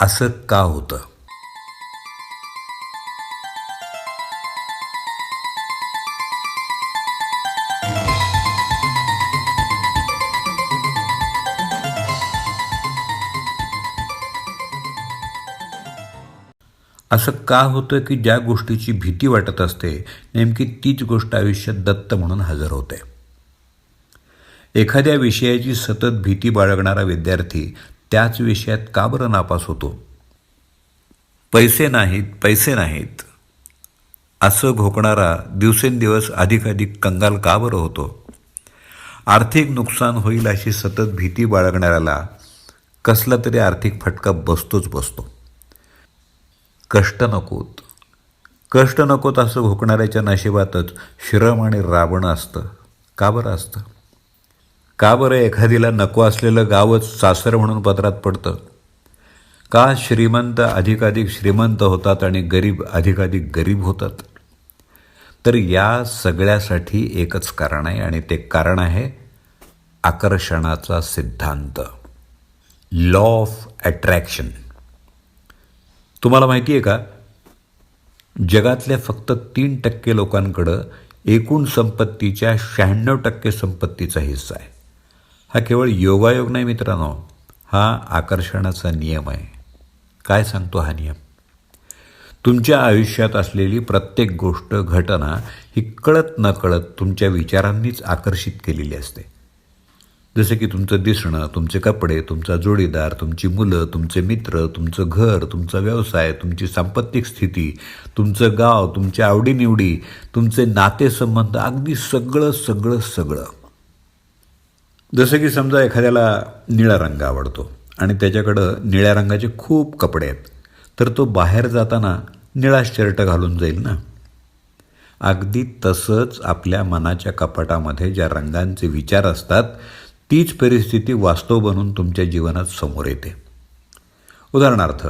असं का होतं? असं का होतं की ज्या गोष्टीची भीती वाटत असते नेमकी तीच गोष्ट आयुष्यात दत्त म्हणून हजर होते. एखाद्या विषयाची सतत भीती बाळगणारा विद्यार्थी त्याच विषयात का बरं नापास होतो? पैसे नाहीत पैसे नाहीत. असं घोकणारा दिवसेंदिवस अधिकाधिक कंगाल का बरं होतो? आर्थिक नुकसान होईल अशी सतत भीती बाळगणाऱ्याला कसला तरी आर्थिक फटका बसतोच बसतो. कष्ट नकोत. कष्ट नकोत असं घोकणाऱ्याच्या नशिबातच श्रम आणि राबणं असतं. का बरं असतं? का बरं एखादीला नको असलेलं गावच सासर म्हणून पत्रात पडतं? का श्रीमंत अधिकाधिक श्रीमंत होतात आणि गरीब अधिकाधिक गरीब होतात? तर या सगळ्यासाठी एकच कारण आहे आणि ते कारण आहे आकर्षणाचा सिद्धांत. लॉ ऑफ अट्रॅक्शन तुम्हाला माहिती आहे का? जगातल्या फक्त तीन टक्के लोकांकडं एकूण संपत्तीच्या शहाण्णव टक्के संपत्तीचा हिस्सा आहे. हा केवळ योगायोग नाही मित्रांनो हा आकर्षणाचा नियम आहे. काय सांगतो हा नियम? तुमच्या आयुष्यात असलेली प्रत्येक गोष्ट घटना ही कळत नकळत तुमच्या विचारांनीच आकर्षित केलेली असते. जसं की तुमचं दिसणं तुमचे कपडे तुमचा जोडीदार तुमची मुलं तुमचे मित्र तुमचं घर तुमचा व्यवसाय तुमची सांपत्तिक स्थिती तुमचं गाव तुमच्या आवडीनिवडी तुमचे नातेसंबंध अगदी सगळं सगळं सगळं. जसं की समजा एखाद्याला निळा रंग आवडतो आणि त्याच्याकडं निळ्या रंगाचे खूप कपडे आहेत तर तो बाहेर जाताना निळा शर्ट घालून जाईल ना? अगदी तसंच आपल्या मनाच्या कपाटामध्ये ज्या रंगांचे विचार असतात तीच परिस्थिती वास्तव बनून तुमच्या जीवनात समोर येते. उदाहरणार्थ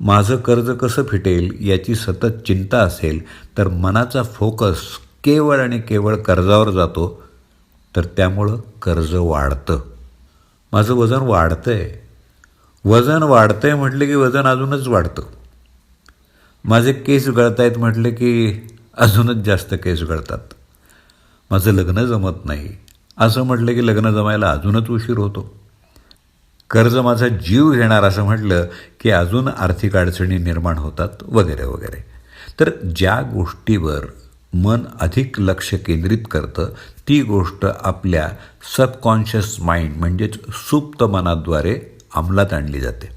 माझं कर्ज कसं फिटेल याची सतत चिंता असेल तर मनाचा फोकस केवळ आणि केवळ कर्जावर जातो तर त्यामुळं कर्ज वाढतं. माझं वजन वाढतं आहे वजन वाढतं आहे म्हटलं की वजन अजूनच वाढतं. माझे केस गळत आहेत म्हटले की अजूनच जास्त केस गळतात. माझं लग्न जमत नाही. असं म्हटलं की लग्न जमायला अजूनच उशीर होतो. कर्ज माझा जीव घेणार असं म्हटलं की अजून आर्थिक अडचणी निर्माण होतात वगैरे वगैरे. तर ज्या गोष्टीवर मन अधिक लक्ष केंद्रित करतं ती गोष्ट आपल्या सबकॉन्शियस माइंड म्हणजेच सुप्त मनाद्वारे अंमलात आणली जाते.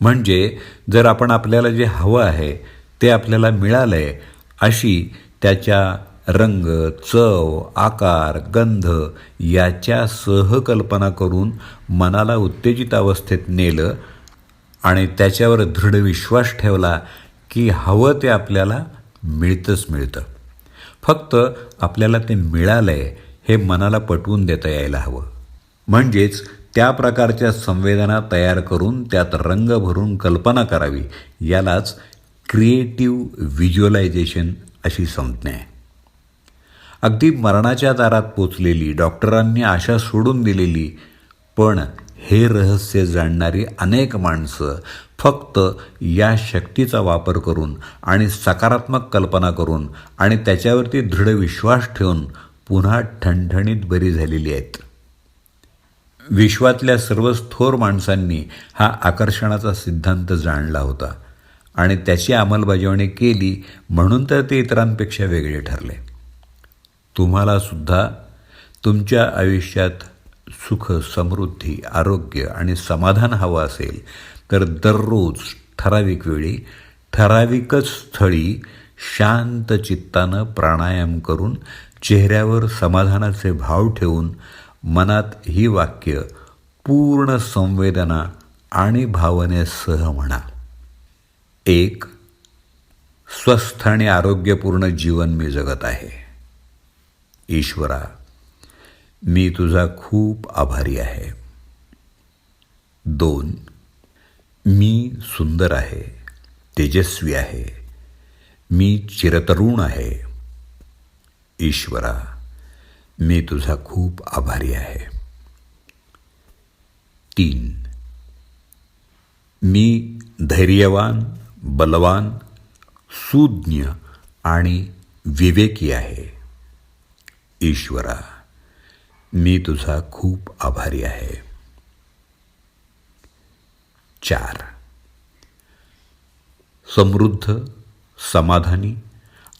म्हणजे जर आपण आपल्याला जे हवं आहे ते आपल्याला मिळालं आहे अशी त्याच्या रंग चव आकार गंध याच्या सहकल्पना करून मनाला उत्तेजित अवस्थेत नेलं आणि त्याच्यावर दृढ विश्वास ठेवला की हवं ते आपल्याला मिळतंच मिळतं. फक्त आपल्याला ते मिळालं आहे हे मनाला पटवून देता यायला हवं. म्हणजेच त्या प्रकारच्या संवेदना तयार करून त्यात रंग भरून कल्पना करावी यालाच क्रिएटिव्ह व्हिज्युअलायझेशन अशी संज्ञा आहे. अगदी मरणाच्या दारात पोचलेली डॉक्टरांनी आशा सोडून दिलेली पण हे रहस्य जाणणारी अनेक माणसं फक्त या शक्तीचा वापर करून आणि सकारात्मक कल्पना करून आणि त्याच्यावरती दृढ विश्वास ठेवून पुन्हा ठणठणीत बरी झालेली आहेत. विश्वातल्या सर्वच थोर माणसांनी हा आकर्षणाचा सिद्धांत जाणला होता आणि त्याची अंमलबजावणी केली म्हणून तर ते इतरांपेक्षा वेगळे ठरले. तुम्हाला सुद्धा तुमच्या आयुष्यात सुख समृद्धी आरोग्य आणि समाधान हवं असेल तर दररोज ठराविक वेळी ठराविकच स्थळी शांत चित्तानं प्राणायाम करून चेहऱ्यावर समाधानाचे भाव ठेवून मनात ही वाक्य पूर्ण संवेदना आणि भावनेसह म्हणा. एक स्वस्थ आणि आरोग्यपूर्ण जीवन मी जगत आहे. ईश्वरा मी तुझा खूप आभारी आहे. दोन, मी सुंदर आहे, तेजस्वी आहे, मी चिरतरुण आहे. ईश्वरा, मी तुझा खूप आभारी आहे. तीन, मी धैर्यवान, बलवान, सुज्ञ आणि विवेकी आहे. ईश्वरा मी तुझा खूप आभारी आहे. चार. समृद्ध समाधानी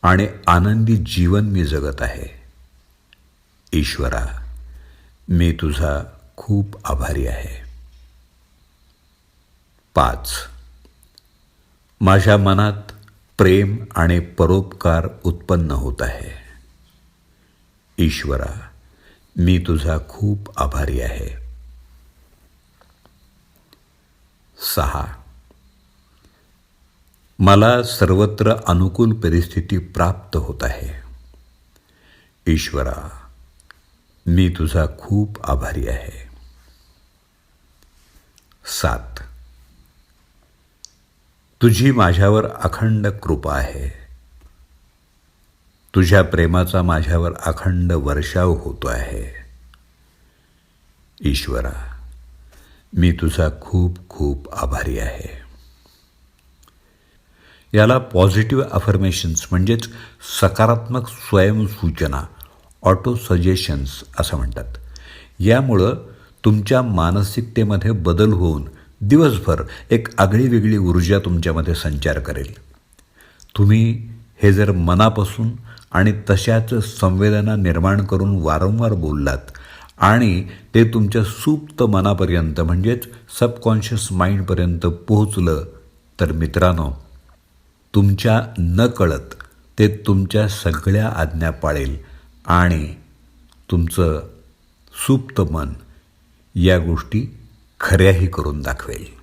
आणि आनंदी जीवन मी जगत आहे. ईश्वरा मी तुझा खूप आभारी आहे. पाच. माझ्या मनात प्रेम आणि परोपकार उत्पन्न होत आहे. ईश्वरा मी तुझा खूप आभारी आहे. सहा. मला सर्वत्र अनुकूल परिस्थिती प्राप्त होत आहे. ईश्वरा मी तुझा खूप आभारी आहे. सात. तुझी माझ्यावर अखंड कृपा आहे. तुझ्या प्रेमाचा माझ्यावर अखंड वर्षाव होतो आहे. ईश्वरा मी तुझा खूप खूप आभारी आहे. याला पॉझिटिव्ह अफर्मेशन्स म्हणजेच सकारात्मक स्वयंसूचना ऑटो सजेशन्स असं म्हणतात. यामुळं तुमच्या मानसिकतेमध्ये बदल होऊन दिवसभर एक आगळीवेगळी ऊर्जा तुमच्यामध्ये संचार करेल. तुम्ही हे जर मनापासून आणि तशाच संवेदना निर्माण करून वारंवार बोललात. आणि ते तुमच्या सुप्त मनापर्यंत म्हणजेच सबकॉन्शियस माइंडपर्यंत पोहोचलं. तर मित्रांनो तुमच्या न कळत ते तुमच्या सगळ्या आज्ञा पाळेल आणि तुमचं सुप्त मन या गोष्टी खऱ्याही करून दाखवेल.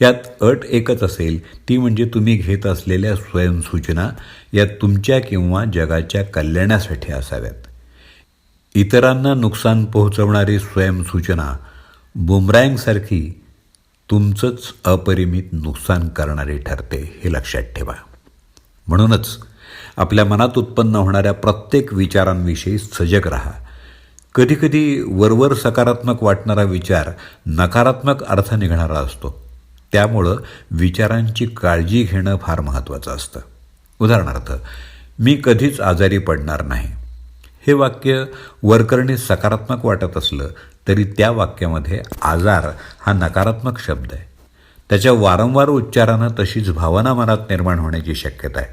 यात अट एकच असेल ती म्हणजे तुम्ही घेत असलेल्या स्वयंसूचना या तुमच्या किंवा जगाच्या कल्याणासाठी असाव्यात. इतरांना नुकसान पोहोचवणारी स्वयंसूचना बुमरँगसारखी तुमचंच अपरिमित नुकसान करणारी ठरते हे लक्षात ठेवा. म्हणूनच आपल्या मनात उत्पन्न होणाऱ्या प्रत्येक विचारांविषयी सजग राहा. कधीकधी वरवर सकारात्मक वाटणारा विचार नकारात्मक अर्थ निघणारा असतो. त्यामुळं विचारांची काळजी घेणं फार महत्त्वाचं असतं. उदाहरणार्थ मी कधीच आजारी पडणार नाही. हे वाक्य वरकरणी सकारात्मक वाटत असलं तरी त्या वाक्यामध्ये आजार हा नकारात्मक शब्द आहे. त्याच्या वारंवार उच्चारानं तशीच भावना मनात निर्माण होण्याची शक्यता आहे.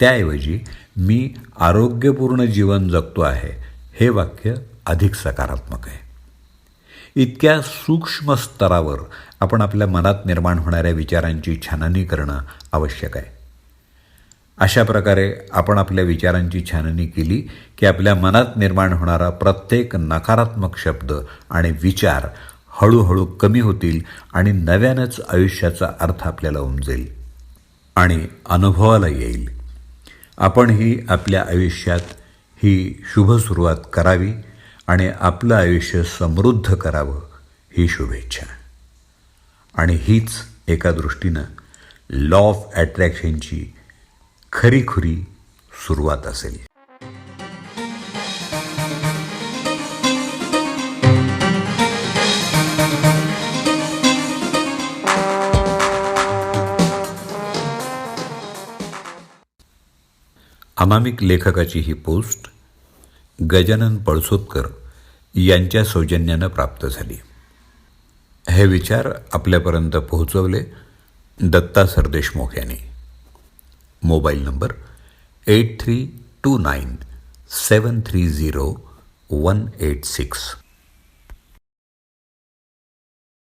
त्याऐवजी मी आरोग्यपूर्ण जीवन जगतो आहे हे वाक्य अधिक सकारात्मक आहे. इतक्या सूक्ष्म स्तरावर आपण आपल्या मनात निर्माण होणाऱ्या विचारांची छाननी करणं आवश्यक आहे. अशा प्रकारे आपण आपल्या विचारांची छाननी केली की आपल्या मनात निर्माण होणारा प्रत्येक नकारात्मक शब्द आणि विचार हळूहळू कमी होतील आणि नव्यानंच आयुष्याचा अर्थ आपल्याला उमजेल आणि अनुभवाला येईल. आपणही आपल्या आयुष्यात ही शुभ सुरुवात करावी आणि आपलं आयुष्य समृद्ध करावं ही शुभेच्छा. आणि हीच एका दृष्टीनं लॉ ऑफ ॲट्रॅक्शनची खरीखुरी सुरुवात असेल. अनामिक लेखकाची ही पोस्ट गजानन पळसोदकर यांच्या सौजन्यानं प्राप्त झाली. हे विचार आपल्यापर्यंत पोहोचवले दत्ता सरदेशमुख यांनी. Mobile number eight three two nine seven three zero one eight six.